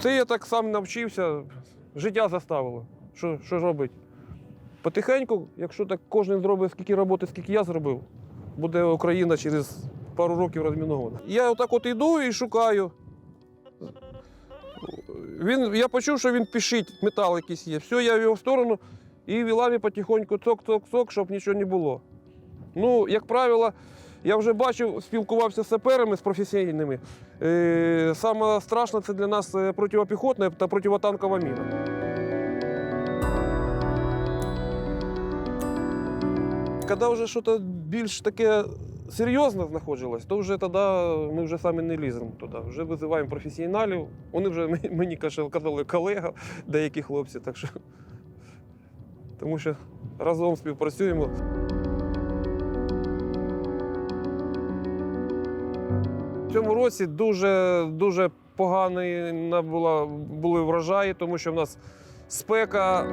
Це я так сам навчився, життя заставило. Що, що робити? Потихеньку, якщо так кожен зробить скільки роботи, скільки я зробив, буде Україна через пару років розмінована. Я отак от йду і шукаю. Він, я почув, що він пішить, метал якийсь є. Все, я його в сторону і вілами потихоньку цок-цок-цок, щоб нічого не було. Ну, як правило, я вже бачив, спілкувався з саперами, з професійними. Е, саме страшне це для нас е, протипіхотна та противотанкова міна. Коли вже щось більш таке серйозне знаходилось, то вже тоді ми вже самі не ліземо туди. Вже визиваємо професіоналів. Вони вже мені казали колега, деякі хлопці. Так що, тому що разом співпрацюємо. Цьому році дуже, дуже поганий були врожаї, тому що в нас спека